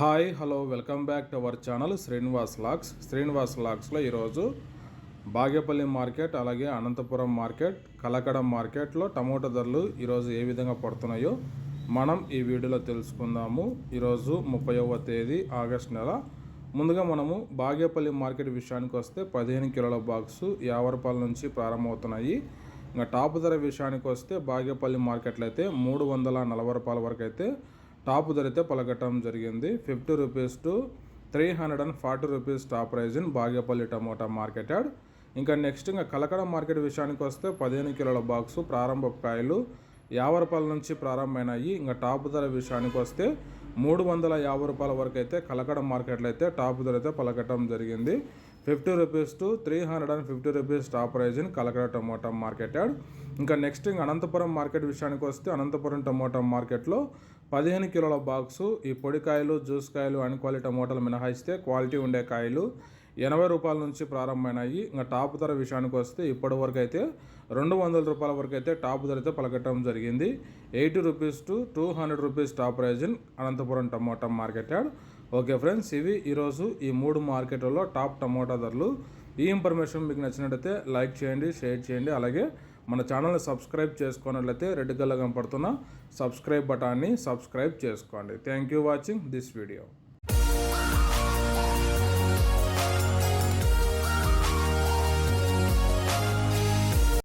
Hi hello welcome back to our channel Srinivas lakhs. Srinivas లాక్స్లో ఈరోజు Bagepalli market అలాగే అనంతపురం మార్కెట్ కలకడ మార్కెట్లో టమోటా ధరలు ఈరోజు ఏ విధంగా పడుతున్నాయో మనం ఈ వీడియోలో తెలుసుకుందాము. ఈరోజు ముప్పైవ తేదీ ఆగస్ట్ నెల. ముందుగా మనము బాగేపల్లి మార్కెట్ విషయానికి వస్తే పదిహేను కిలోల బాక్సు యాభై రూపాయల నుంచి ప్రారంభమవుతున్నాయి. ఇంకా టాప్ ధర విషయానికి వస్తే బాగేపల్లి మార్కెట్లో అయితే మూడు వందల నలభై రూపాయల వరకు అయితే టాప్ ధర అయితే పలకటం జరిగింది. Fifty rupees to three hundred and forty rupees top price in Bagepalli tomato market yard. ఇంకా నెక్స్ట్ ఇంకా కలకడ మార్కెట్ విషయానికి వస్తే పదిహేను కిలోల బాక్సు ప్రారంభ కాయలు యాభై రూపాయల నుంచి ప్రారంభమైనాయి. ఇంకా టాప్ ధర విషయానికి వస్తే మూడు వందల యాభై రూపాయల వరకు అయితే కలకడ మార్కెట్లో అయితే టాప్ ధర అయితే పలకటం జరిగింది. Fifty rupees to three hundred and fifty rupees top price in Kalakada tomato market yard ఇంకా నెక్స్ట్ ఇంకా అనంతపురం మార్కెట్ విషయానికి వస్తే అనంతపురం టమోటా మార్కెట్లో పదిహేను కిలోల బాక్సు ఈ పొడికాయలు జ్యూస్ కాయలు అన్ క్వాలిటీ టమోటాలు మినహాయిస్తే క్వాలిటీ ఉండే కాయలు ఎనభై రూపాయల నుంచి ప్రారంభమైనాయి. ఇంకా టాప్ ధర విషయానికి వస్తే ఇప్పటి వరకు అయితే రెండు వందల రూపాయల వరకు అయితే టాప్ ధర అయితే పలకటం జరిగింది. Eighty rupees to two hundred rupees top price in Anantapuram tomato market yard. Okay friends ఇవి ఈరోజు ఈ మూడు మార్కెట్లలో టాప్ టమోటా ధరలు. ఈ ఇన్ఫర్మేషన్ మీకు నచ్చినట్లయితే లైక్ చేయండి షేర్ చేయండి. అలాగే మన ఛానల్ని సబ్స్క్రైబ్ చేసుకున్నట్లయితే రెడ్ కలర్ కనపడుతున్న సబ్స్క్రైబ్ బటాన్ని సబ్స్క్రైబ్ చేసుకోండి. Thank you watching this video.